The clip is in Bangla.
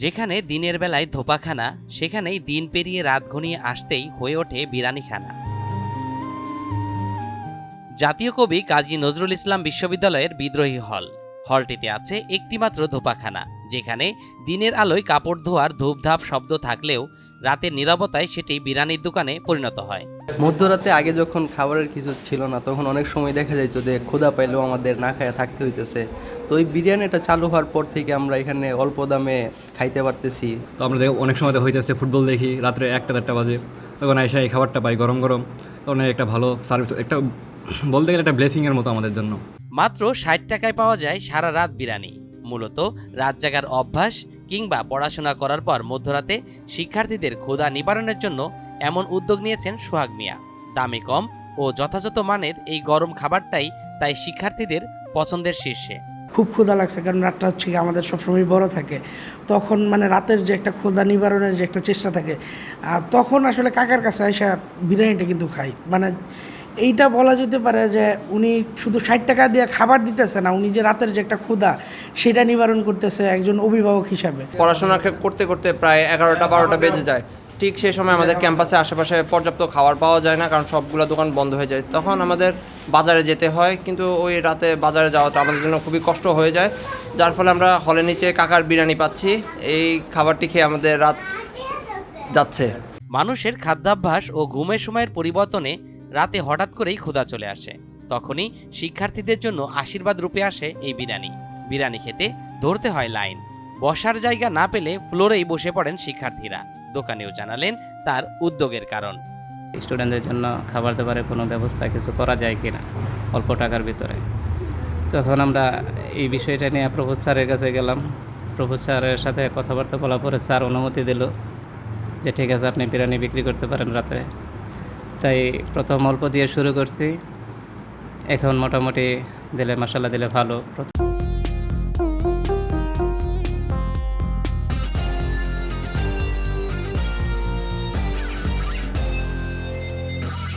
যেখানে দিনের বেলায় ধোপাখানা, সেখানেই দিন পেরিয়ে রাত ঘনিয়ে আসতেই হয়ে ওঠে বিরানিখানা। জাতীয় কবি কাজী নজরুল ইসলাম বিশ্ববিদ্যালয়ের বিদ্রোহী হল। হলটিতে আছে একটিমাত্র ধোপাখানা, যেখানে দিনের আলোয় কাপড় ধোয়ার ধূপধাপ শব্দ থাকলেও রাতের নিরাপত্তায় সেটি বিরানির দোকানে পরিণত হয়। মধ্যরাতে আগে যখন খাবারের কিছু ছিল না তখন অনেক সময় দেখা যাইতো যে ক্ষুধা পাইলেও আমাদের না খায় থাকতে হইতেছে। তো ওই বিরিয়ানিটা চালু হওয়ার পর থেকে আমরা এখানে অল্প দামে খাইতে পারতেছি। তো আমরা দেখো অনেক সময় হইতেছে ফুটবল দেখি রাত্রে একটা দেড়টা বাজে। তখন এসে এই খাবারটা পাই গরম গরম। তখন একটা ভালো সার্ভিস একটা বলতে গেলে একটা ব্লেসিংয়ের মতো আমাদের জন্য। মাত্র ষাট টাকায় পাওয়া যায় সারা রাত বিরানি মূলত রাত জাগার অভ্যাস কিংবা পড়াশোনা করার পর মধ্যরাতে শিক্ষার্থীদের ক্ষুধা নিবারণের জন্য এমন উদ্যোগ নিয়েছেন সোহাগ মিয়া। দামে কম ও যথাযথ মানের এই গরম খাবারটাই তাই শিক্ষার্থীদের পছন্দের শীর্ষে। খুব ক্ষুধা লাগছে কারণ রাতটা হচ্ছে আমাদের সবসময় বড় থাকে। তখন মানে রাতের যে একটা ক্ষুধা নিবারণের যে একটা চেষ্টা থাকে তখন আসলে কাকার কাছে এসে বিরিয়ানিটা কিন্তু খাই। মানে এইটা বলা যেতে পারে যে উনি শুধু ষাট টাকা দিয়ে খাবার দিতেছে না উনি যে রাতের যে একটা ক্ষুধা সেটা নিবারণ করতেছে একজন অভিভাবক হিসাবে। পড়াশোনা করতে করতে প্রায় এগারোটা বারোটা বেজে যায়। ঠিক সেই সময় আমাদের ক্যাম্পাসে আশেপাশে পর্যাপ্ত খাবার পাওয়া যায় না কারণ সবগুলো দোকান বন্ধ হয়ে যায়। তখন আমাদের বাজারে যেতে হয় কিন্তু ওই রাতে বাজারে যাওয়াটা আমাদের জন্য খুবই কষ্ট হয়ে যায়। যার ফলে আমরা হলের নিচে কাকার বিরিয়ানি পাচ্ছি। এই খাবারটি খেয়ে আমাদের রাত যাচ্ছে। মানুষের খাদ্যাভ্যাস ও ঘুমের সময়ের পরিবর্তনে রাতে হঠাৎ করেই ক্ষুধা চলে আসে। তখনই শিক্ষার্থীদের জন্য আশীর্বাদ রূপে আসে এই বিরানি বিরানি খেতে ধরতে হয় লাইন। বসার জায়গা না পেলে ফ্লোরেই বসে পড়েন শিক্ষার্থীরা। দোকানেও জানালেন তার উদ্যোগের কারণ। স্টুডেন্টদের জন্য খাবার দাবারের কোনো ব্যবস্থা কিছু করা যায় কি না অল্প টাকার ভিতরে। তখন আমরা এই বিষয়টা নিয়ে প্রভোজ স্যারের কাছে গেলাম। প্রভোজ স্যারের সাথে কথাবার্তা বলার পরে স্যার অনুমতি দিল যে, ঠিক আছে, আপনি বিরিয়ানি বিক্রি করতে পারেন রাতে। তাই প্রথম অল্প দিয়ে শুরু করছি। এখন মোটামুটি দিলে মশলা দিলে ভালো।